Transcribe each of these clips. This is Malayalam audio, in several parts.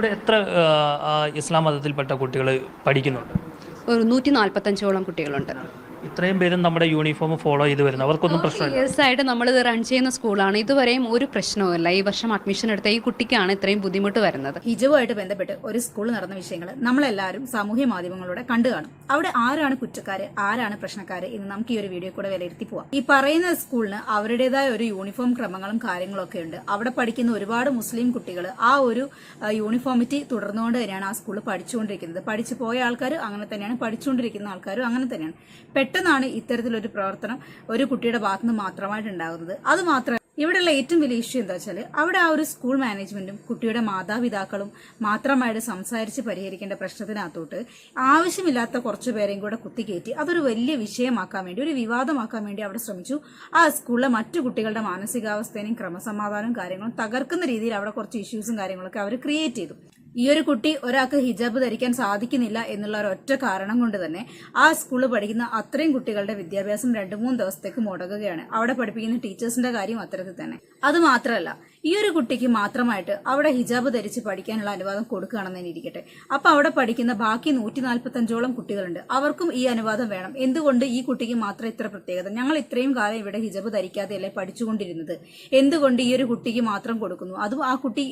ഇവിടെ എത്ര ഇസ്ലാം മതത്തിൽപ്പെട്ട കുട്ടികൾ പഠിക്കുന്നുണ്ട്? ഒരു നൂറ്റി നാൽപ്പത്തഞ്ചോളം കുട്ടികളുണ്ട്. ഇത്രയും പേരും നമ്മുടെ യൂണിഫോം ഫോളോ ചെയ്ത് വരുന്നു. അവർക്കൊന്നും പ്രശ്നമില്ല. ഇയേഴ്സ് ആയിട്ട് ഇത് റൺ ചെയ്യുന്ന സ്കൂളാണ് ഇതുവരെയും ഒരു പ്രശ്നവുമില്ല. ഈ വർഷം അഡ്മിഷൻ എടുത്ത ഈ കുട്ടിക്കാണ് ഇത്രയും ബുദ്ധിമുട്ട് വരുന്നത്. ഹിജവുമായിട്ട് ബന്ധപ്പെട്ട് ഒരു സ്കൂൾ നടന്ന വിഷയങ്ങൾ നമ്മളെല്ലാവരും സാമൂഹ്യ മാധ്യമങ്ങളിലൂടെ കണ്ടു കാണും. അവിടെ ആരാണ് കുറ്റക്കാര് ആരാണ് പ്രശ്നക്കാര് എന്ന് നമുക്ക് ഈ ഒരു വീഡിയോ കൂടെ വിലയിരുത്തി പോവാം. ഈ പറയുന്ന സ്കൂളിന് അവരുടേതായ ഒരു യൂണിഫോം ക്രമങ്ങളും കാര്യങ്ങളും ഒക്കെ ഉണ്ട്. അവിടെ പഠിക്കുന്ന ഒരുപാട് മുസ്ലിം കുട്ടികൾ ആ ഒരു യൂണിഫോമിറ്റി തുടർന്നുകൊണ്ട് തന്നെയാണ് ആ സ്കൂളിൽ പഠിച്ചുകൊണ്ടിരിക്കുന്നത്. പഠിച്ചു പോയ ആൾക്കാർ അങ്ങനെ തന്നെയാണ്. പഠിച്ചുകൊണ്ടിരിക്കുന്ന ആൾക്കാരും അങ്ങനെ തന്നെയാണ്. പെട്ടെന്നാണ് ഇത്തരത്തിലൊരു പ്രവർത്തനം ഒരു കുട്ടിയുടെ ഭാഗത്തുനിന്ന് മാത്രമായിട്ട് ഉണ്ടാകുന്നത് അത് മാത്രം ഇവിടെയുള്ള ഏറ്റവും വലിയ ഇഷ്യൂ എന്താ വെച്ചാൽ അവിടെ ആ ഒരു സ്കൂൾ മാനേജ്മെന്റും കുട്ടിയുടെ മാതാപിതാക്കളും മാത്രമായിട്ട് സംസാരിച്ച് പരിഹരിക്കേണ്ട പ്രശ്നത്തിനകത്തോട്ട് ആവശ്യമില്ലാത്ത കുറച്ചു പേരെയും കൂടെ കുത്തിക്കയറ്റി അതൊരു വലിയ വിഷയമാക്കാൻ വേണ്ടി ഒരു വിവാദമാക്കാൻ വേണ്ടി അവിടെ ശ്രമിച്ചു. ആ സ്കൂളിലെ മറ്റു കുട്ടികളുടെ മാനസികാവസ്ഥയും ക്രമസമാധാനവും കാര്യങ്ങളും തകർക്കുന്ന രീതിയിൽ അവിടെ കുറച്ച് ഇഷ്യൂസും കാര്യങ്ങളൊക്കെ അവർ ക്രിയേറ്റ് ചെയ്തു. ഈ ഒരു കുട്ടി ഒരാൾക്ക് ഹിജാബ് ധരിക്കാൻ സാധിക്കുന്നില്ല എന്നുള്ള ഒരൊറ്റ കാരണം കൊണ്ട് തന്നെ ആ സ്കൂളിൽ പഠിക്കുന്ന അത്രയും കുട്ടികളുടെ വിദ്യാഭ്യാസം രണ്ട് മൂന്ന് ദിവസത്തേക്ക് മുടങ്ങുകയാണ്. അവിടെ പഠിപ്പിക്കുന്ന ടീച്ചേഴ്സിന്റെ കാര്യം അത്തരത്തിൽ തന്നെ. അത് മാത്രമല്ല ഈ ഒരു കുട്ടിക്ക് മാത്രമായിട്ട് അവിടെ ഹിജാബ് ധരിച്ച് പഠിക്കാനുള്ള അനുവാദം കൊടുക്കുകയാണെന്ന് തന്നെ ഇരിക്കട്ടെ. അപ്പൊ അവിടെ പഠിക്കുന്ന ബാക്കി നൂറ്റി നാൽപ്പത്തഞ്ചോളം കുട്ടികളുണ്ട്. അവർക്കും ഈ അനുവാദം വേണം. എന്തുകൊണ്ട് ഈ കുട്ടിക്ക് മാത്രം ഇത്ര പ്രത്യേകത? ഞങ്ങൾ ഇത്രയും കാലം ഇവിടെ ഹിജാബ് ധരിക്കാതെയല്ലേ പഠിച്ചുകൊണ്ടിരുന്നത്. എന്തുകൊണ്ട് ഈ ഒരു കുട്ടിക്ക് മാത്രം കൊടുക്കുന്നു? അതും ആ കുട്ടി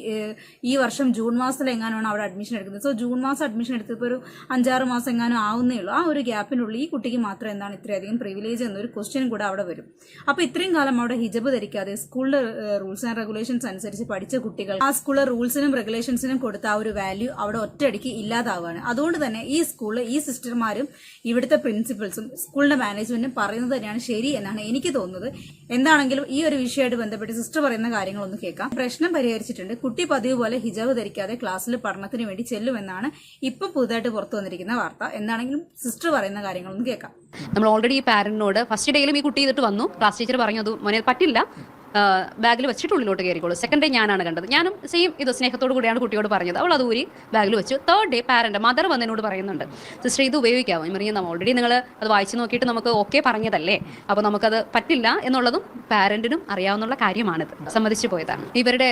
ഈ വർഷം ജൂൺ മാസത്തിൽ എങ്ങാനാണ് അവിടെ അഡ്മിഷൻ എടുക്കുന്നത്? സോ ജൂൺ മാസം അഡ്മിഷൻ എടുത്തപ്പോൾ ഒരു അഞ്ചാറ് മാസം എങ്ങാനും ആവുന്നേ ഉള്ളൂ. ആ ഒരു ഗ്യാപ്പിനുള്ളിൽ ഈ കുട്ടിക്ക് മാത്രം എന്താണ് ഇത്രയധികം പ്രിവിലേജ് എന്നൊരു ക്വസ്റ്റ്യൻ കൂടെ അവിടെ വരും. അപ്പൊ ഇത്രയും കാലം അവിടെ ഹിജബ് ധരിക്കാതെ സ്കൂളിലെ റൂൾസ് ആൻഡ് റെഗുലേഷൻസ് അനുസരിച്ച് പഠിച്ച കുട്ടികൾ ആ സ്കൂളിലെ റൂൾസിനും റെഗുലേഷൻസിനും കൊടുത്ത ആ ഒരു വാല്യൂ അവിടെ ഒറ്റയടിക്ക് ഇല്ലാതാവുകയാണ് അതുകൊണ്ട് തന്നെ ഈ സ്കൂളിൽ ഈ സിസ്റ്റർമാരും ഇവിടുത്തെ പ്രിൻസിപ്പൽസും സ്കൂളിന്റെ മാനേജ്മെന്റും പറയുന്നത് തന്നെയാണ് ശരി എന്നാണ് എനിക്ക് തോന്നുന്നത്. എന്താണെങ്കിലും ഈ ഒരു വിഷയമായിട്ട് ബന്ധപ്പെട്ട് സിസ്റ്റർ പറയുന്ന കാര്യങ്ങളൊന്ന് കേൾക്കാം. പ്രശ്നം പരിഹരിച്ചിട്ടുണ്ട്. കുട്ടി പതിവ് പോലെ ഹിജാബ് ധരിക്കാതെ ക്ലാസ്സിൽ പഠനത്തിന് വേണ്ടി ചെല്ലുമെന്നാണ് ഇപ്പൊ പുതുതായിട്ട് പുറത്തു വന്നിരിക്കുന്ന വാർത്ത. എന്താണെങ്കിലും സിസ്റ്റർ പറയുന്ന കാര്യങ്ങളൊന്ന് കേൾക്കാം. നമ്മൾ ഓൾറെഡി ഈ പാരന്റിനോട് ഫസ്റ്റ് ഡേയിലും ഈ കുട്ടി ചെയ്തിട്ട് വന്നു. ക്ലാസ് ടീച്ചർ പറഞ്ഞു അത് മോനെ പറ്റില്ല. ബാഗിൽ വെച്ചിട്ട് ഉള്ളിലോട്ട് കയറിക്കോളൂ. സെക്കൻഡ് ഡേ ഞാനാണ് കണ്ടത്. ഞാനും സെയിം ഇത് സ്നേഹത്തോടു കൂടിയാണ് കുട്ടിയോട് പറഞ്ഞത്. അവൾ അത് ഊരി ബാഗിൽ വെച്ചു. തേർഡ് ഡേ പാരന്റ് മദർ വന്ന് എന്നോട് പറയുന്നുണ്ട്. സിസ്റ്റർ ഇത് ഉപയോഗിക്കാമോ മറിയ നമ്മൾ ഓൾറെഡി നിങ്ങൾ അത് വായിച്ചു നോക്കിയിട്ട് നമുക്ക് ഓക്കെ പറഞ്ഞതല്ലേ? അപ്പോൾ നമുക്കത് പറ്റില്ല എന്നുള്ളതും പാരന്റിനും അറിയാവുന്ന കാര്യമാണിത്. സമ്മതിച്ചു പോയതാണ്. ഇവരുടെ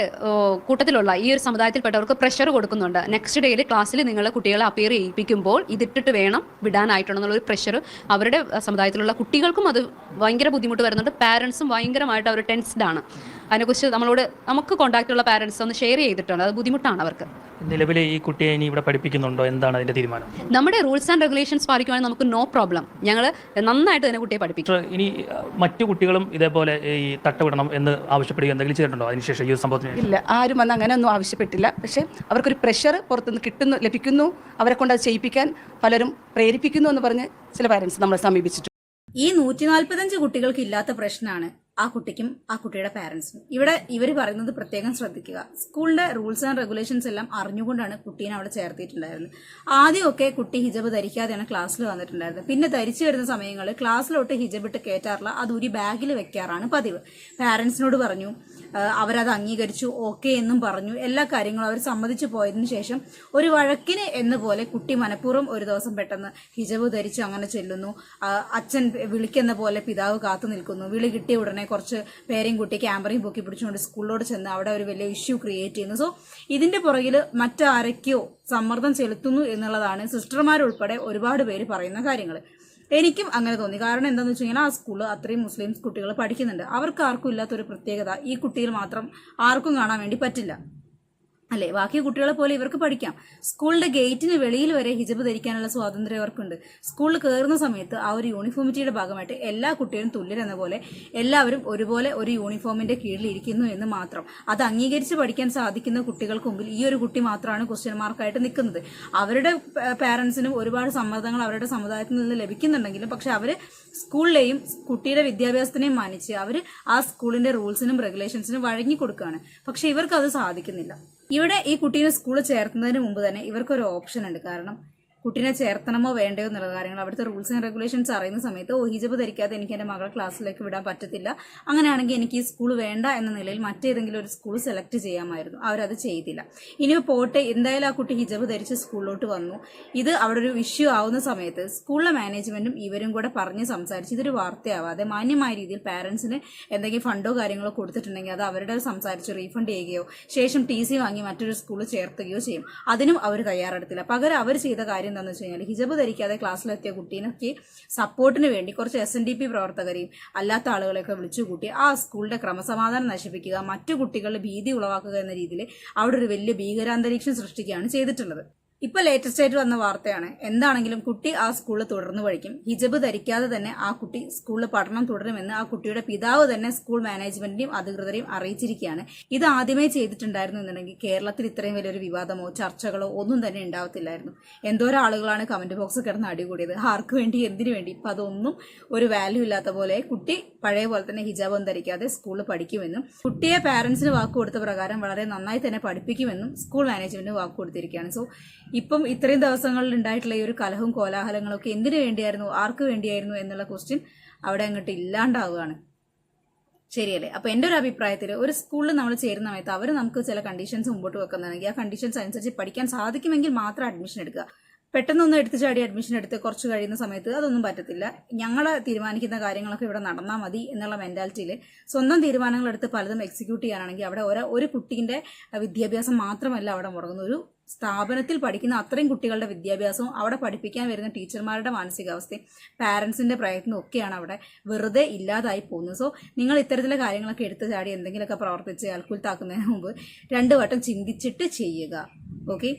കൂട്ടത്തിലുള്ള ഈ ഒരു സമുദായത്തിൽപ്പെട്ടവർക്ക് പ്രഷർ കൊടുക്കുന്നുണ്ട്. നെക്സ്റ്റ് ഡേയിൽ ക്ലാസ്സിൽ നിങ്ങൾ കുട്ടികളെ അപ്പിയർ ചെയ്യിപ്പിക്കുമ്പോൾ ഇതിട്ടിട്ട് വേണം വിടാനായിട്ടുള്ള ഒരു പ്രഷർ അവരുടെ സമുദായത്തിലുള്ള കുട്ടികൾക്കും അത് ഭയങ്കര ബുദ്ധിമുട്ട് വരുന്നുണ്ട്. പാരൻസും ഭയങ്കരമായിട്ട് അവർ ടെൻസ്ഡ് ആണ് അതിനെക്കുറിച്ച് നമ്മളോട് നമുക്ക് കോൺടാക്റ്റ് ഉള്ള പാരൻസ് ഒന്ന് ഷെയർ ചെയ്തിട്ടുണ്ട്. അത് ബുദ്ധിമുട്ടാണ് അവർക്ക്. നിലവിലെ ഈ കുട്ടിയെ ഇനി ഇവിടെ പഠിപ്പിക്കുന്നുണ്ടോ? എന്താണ് അതിന്റെ തീരുമാനം? നമ്മുടെ റൂൾസ് ആൻഡ് റെഗുലേഷൻസ് പാലിക്കുവാണെങ്കിൽ നമുക്ക് നോ പ്രോബ്ലം ഞങ്ങൾ നന്നായിട്ട് തന്നെ കുട്ടിയെ പഠിപ്പിക്കും. ഇനി മറ്റു കുട്ടികളും ഇതേപോലെ ഈ തട്ടവിടണം എന്ന് ആവശ്യപ്പെടുക എന്തെങ്കിലും ചെയ്തിട്ടുണ്ടോ അതിനുശേഷം ഈ സംഭവത്തിന് ഇല്ല ആരും വന്ന് അങ്ങനെ ഒന്നും ആവശ്യപ്പെട്ടില്ല. പക്ഷേ അവർക്കൊരു പ്രഷർ പുറത്തുനിന്ന് കിട്ടുന്നു ലഭിക്കുന്നു. അവരെ കൊണ്ട് അത് ചെയ്യിപ്പിക്കാൻ പലരും പ്രേരിപ്പിക്കുന്നു എന്ന് പറഞ്ഞ് ചില പാരൻസ് നമ്മളെ സമീപിച്ചിട്ടുണ്ട്. ഈ നൂറ്റി നാൽപ്പത്തഞ്ച് കുട്ടികൾക്ക് ഇല്ലാത്ത പ്രശ്നമാണ് ആ കുട്ടിക്കും ആ കുട്ടിയുടെ പാരന്റ്സിനും ഇവിടെ ഇവർ പറയുന്നത് പ്രത്യേകം ശ്രദ്ധിക്കുക. സ്കൂളിന്റെ റൂൾസ് ആൻഡ് റെഗുലേഷൻസ് എല്ലാം അറിഞ്ഞുകൊണ്ടാണ് കുട്ടീനെ അവിടെ ചേർത്തിയിട്ടുണ്ടായിരുന്നത്. ആദ്യമൊക്കെ കുട്ടി ഹിജബ് ധരിക്കാതെയാണ് ക്ലാസ്സിൽ വന്നിട്ടുണ്ടായിരുന്നത്. പിന്നെ ധരിച്ചു വരുന്ന സമയങ്ങളിൽ ക്ലാസ്സിലോട്ട് ഹിജബ് ഇട്ട് കയറ്റാറില്ല അത് ഒരു ബാഗിൽ വെക്കാറാണ് പതിവ്. പാരൻസിനോട് പറഞ്ഞു അവരത് അംഗീകരിച്ചു ഓക്കെ എന്നും പറഞ്ഞു. എല്ലാ കാര്യങ്ങളും അവർ സമ്മതിച്ചു പോയതിന് ശേഷം ഒരു വഴക്കിന് എന്ന പോലെ കുട്ടി മനഃപൂർവം ഒരു ദിവസം പെട്ടെന്ന് ഹിജബ് ധരിച്ചു അങ്ങനെ ചെല്ലുന്നു. അച്ഛൻ വിളിക്കുന്ന പോലെ പിതാവ് കാത്തു നിൽക്കുന്നു. വിളി കിട്ടിയ ഉടനെ കുറച്ച് പേരെയും കുട്ടി ക്യാമറയും പൊക്കി പിടിച്ചുകൊണ്ട് സ്കൂളിലോട്ട് ചെന്ന് അവിടെ ഒരു വലിയ ഇഷ്യൂ ക്രിയേറ്റ് ചെയ്യുന്നു. സോ ഇതിന്റെ പുറകിൽ മറ്റാരൊക്കെയോ സമ്മർദ്ദം ചെലുത്തുന്നു എന്നുള്ളതാണ് സിസ്റ്റർമാരുൾപ്പെടെ ഒരുപാട് പേര് പറയുന്ന കാര്യങ്ങൾ എനിക്കും അങ്ങനെ തോന്നി. കാരണം എന്താണെന്ന് വെച്ച് കഴിഞ്ഞാൽ ആ സ്കൂളിൽ അത്രയും മുസ്ലിംസ് കുട്ടികൾ പഠിക്കുന്നുണ്ട്. അവർക്ക് ആർക്കും ഇല്ലാത്തൊരു പ്രത്യേകത ഈ കുട്ടിയിൽ മാത്രം ആർക്കും കാണാൻ വേണ്ടി പറ്റില്ല. അല്ലേ? ബാക്കി കുട്ടികളെ പോലെ ഇവർക്ക് പഠിക്കാം. സ്കൂളിന്റെ ഗേറ്റിന് വെളിയിൽ വരെ ഹിജബ് ധരിക്കാനുള്ള സ്വാതന്ത്ര്യം അവർക്കുണ്ട്. സ്കൂളിൽ കയറുന്ന സമയത്ത് ആ ഒരു യൂണിഫോമിറ്റിയുടെ ഭാഗമായിട്ട് എല്ലാ കുട്ടികളും തുല്യരെന്ന പോലെ എല്ലാവരും ഒരുപോലെ ഒരു യൂണിഫോമിന്റെ കീഴിൽ ഇരിക്കുന്നു എന്ന് മാത്രം. അത് അംഗീകരിച്ച് പഠിക്കാൻ സാധിക്കുന്ന കുട്ടികൾക്ക് മുമ്പിൽ ഈ ഒരു കുട്ടി മാത്രമാണ് ക്വസ്റ്റ്യൻ മാർക്കായിട്ട് നിൽക്കുന്നത്. അവരുടെ പാരന്റ്സിനും ഒരുപാട് സമ്മർദ്ദങ്ങൾ അവരുടെ സമുദായത്തിൽ നിന്ന് ലഭിക്കുന്നുണ്ടെങ്കിലും പക്ഷെ അവർ സ്കൂളിലെയും കുട്ടിയുടെ വിദ്യാഭ്യാസത്തിനെയും മാനിച്ച് അവർ ആ സ്കൂളിന്റെ റൂൾസിനും റെഗുലേഷൻസിനും വഴങ്ങി കൊടുക്കുകയാണ്. പക്ഷെ ഇവർക്ക് അത് സാധിക്കുന്നില്ല. ഇവിടെ ഈ കുട്ടീനെ സ്കൂളിൽ ചേർത്തുന്നതിന് മുമ്പ് തന്നെ ഇവർക്കൊരു ഓപ്ഷൻ ഉണ്ട്. കാരണം കുട്ടീനെ ചേർത്തണമോ വേണ്ടയോ എന്നുള്ള കാര്യങ്ങൾ. അവിടുത്തെ റൂൾസ് ആൻഡ് റെഗുലേഷൻസ് അറിയുന്ന സമയത്ത് ഓ ഹിജബ് ധരിക്കാതെ എനിക്ക് എന്റെ മകളെ ക്ലാസ്സിലേക്ക് വിടാൻ പറ്റത്തില്ല. അങ്ങനെയാണെങ്കിൽ എനിക്ക് ഈ സ്കൂൾ വേണ്ട എന്ന നിലയിൽ മറ്റേതെങ്കിലും ഒരു സ്കൂൾ സെലക്ട് ചെയ്യാമായിരുന്നു. അവരത് ചെയ്തില്ല. ഇനി പോട്ടെ എന്തായാലും ആ കുട്ടി ഹിജബ് ധരിച്ച് സ്കൂളിലോട്ട് വന്നു. ഇത് അവിടെ ഒരു ഇഷ്യൂ ആവുന്ന സമയത്ത് സ്കൂളിലെ മാനേജ്മെന്റും ഇവരും കൂടെ പറഞ്ഞ് സംസാരിച്ച് ഇതൊരു വാർത്തയാവാതെ മാന്യമായ രീതിയിൽ പാരന്റ്സിന് എന്തെങ്കിലും ഫണ്ടോ കാര്യങ്ങളോ കൊടുത്തിട്ടുണ്ടെങ്കിൽ അത് അവരുടെ സംസാരിച്ച് റീഫണ്ട് ചെയ്യുകയോ ശേഷം ടി സി വാങ്ങി മറ്റൊരു സ്കൂളിൽ ചേർത്തുകയോ ചെയ്യും. അതിനും അവർ തയ്യാറെടുത്തില്ല. പകരം അവർ ചെയ്ത കാര്യം എന്താണെന്ന് വെച്ച് കഴിഞ്ഞാൽ ഹിജബ് ധരിക്കാതെ ക്ലാസ്സിലെത്തിയ കുട്ടീനൊക്കെ സപ്പോർട്ടിന് വേണ്ടി കുറച്ച് എസ് എൻ ഡി പി പ്രവർത്തകരെയും അല്ലാത്ത ആളുകളെയൊക്കെ വിളിച്ചുകൂട്ടി ആ സ്കൂളിന്റെ ക്രമസമാധാനം നശിപ്പിക്കുക മറ്റു കുട്ടികളുടെ ഭീതി ഉളവാക്കുക എന്ന രീതിയിൽ അവിടെ ഒരു വലിയ ഭീകരാന്തരീക്ഷം സൃഷ്ടിക്കുകയാണ് ചെയ്തിട്ടുള്ളത്. ഇപ്പൊ ലേറ്റസ്റ്റ് ആയിട്ട് വന്ന വാർത്തയാണ്. എന്താണെങ്കിലും കുട്ടി ആ സ്കൂളിൽ തുടർന്നു പഠിക്കും. ഹിജബ് ധരിക്കാതെ തന്നെ ആ കുട്ടി സ്കൂളിൽ പഠനം തുടരുമെന്ന് ആ കുട്ടിയുടെ പിതാവ് തന്നെ സ്കൂൾ മാനേജ്മെന്റിനെയും അധികൃതരെയും അറിയിച്ചിരിക്കുകയാണ്. ഇത് ആദ്യമേ ചെയ്തിട്ടുണ്ടായിരുന്നു എന്നുണ്ടെങ്കിൽ കേരളത്തിൽ ഇത്രയും വലിയൊരു വിവാദമോ ചർച്ചകളോ ഒന്നും തന്നെ ഉണ്ടാവത്തില്ലായിരുന്നു. എന്തോരം ആളുകളാണ് കമന്റ് ബോക്സ് കിടന്ന് അടികൂടിയത്. ആർക്ക് വേണ്ടി എന്തിനു വേണ്ടി? ഇപ്പൊ അതൊന്നും ഒരു വാല്യൂ ഇല്ലാത്ത പോലെ കുട്ടി പഴയ പോലെ തന്നെ ഹിജാബൊന്നും ധരിക്കാതെ സ്കൂളിൽ പഠിക്കുമെന്നും കുട്ടിയെ പാരന്റ്സിന് വാക്ക് കൊടുത്ത പ്രകാരം വളരെ നന്നായി തന്നെ പഠിപ്പിക്കുമെന്നും സ്കൂൾ മാനേജ്മെന്റ് വാക്ക് കൊടുത്തിരിക്കുകയാണ് സോ ഇപ്പം ഇത്രയും ദിവസങ്ങളിൽ ഉണ്ടായിട്ടുള്ള ഈ ഒരു കലഹവും കോലാഹലങ്ങളും ഒക്കെ എന്തിനു വേണ്ടിയായിരുന്നു? ആർക്ക് വേണ്ടിയായിരുന്നു എന്നുള്ള ക്വസ്റ്റ്യൻ അവിടെ അങ്ങോട്ട് ഇല്ലാണ്ടാവുകയാണ്. ശരിയല്ലേ? അപ്പൊ എന്റെ ഒരു അഭിപ്രായത്തിൽ ഒരു സ്കൂളിൽ നമ്മൾ ചേരുന്ന സമയത്ത് അവർ നമുക്ക് ചില കണ്ടീഷൻസ് മുമ്പോട്ട് വെക്കുന്നതാണെങ്കിൽ ആ കണ്ടീഷൻസ് അനുസരിച്ച് പഠിക്കാൻ സാധിക്കുമെങ്കിൽ മാത്രം അഡ്മിഷൻ എടുക്കുക. പെട്ടെന്നൊന്നും എടുത്തു ചാടി അഡ്മിഷൻ എടുത്ത് കുറച്ച് കഴിയുന്ന സമയത്ത് അതൊന്നും പറ്റത്തില്ല. ഞങ്ങൾ തീരുമാനിക്കുന്ന കാര്യങ്ങളൊക്കെ ഇവിടെ നടന്നാൽ മതി എന്നുള്ള മെന്റാലിറ്റിയിൽ സ്വന്തം തീരുമാനങ്ങൾ എടുത്ത് പലതും എക്സിക്യൂട്ട് ചെയ്യാനാണെങ്കിൽ അവിടെ ഒരു ഒരു കുട്ടീന്റെ വിദ്യാഭ്യാസം മാത്രമല്ല അവിടെ മുടങ്ങുന്ന ഒരു സ്ഥാപനത്തിൽ പഠിക്കുന്ന അത്രയും കുട്ടികളുടെ വിദ്യാഭ്യാസവും അവിടെ പഠിപ്പിക്കാൻ വരുന്ന ടീച്ചർമാരുടെ മാനസികാവസ്ഥയും പാരൻസിന്റെ പ്രയത്നവും ഒക്കെയാണ് അവിടെ വെറുതെ ഇല്ലാതായി പോകുന്നത്. സോ നിങ്ങൾ ഇത്തരത്തിലെ കാര്യങ്ങളൊക്കെ എടുത്തു ചാടി എന്തെങ്കിലുമൊക്കെ പ്രവർത്തിച്ച് അൽക്കുൽത്താക്കുന്നതിന് മുമ്പ് രണ്ടു വട്ടം ചിന്തിച്ചിട്ട് ചെയ്യുക. ഓക്കെ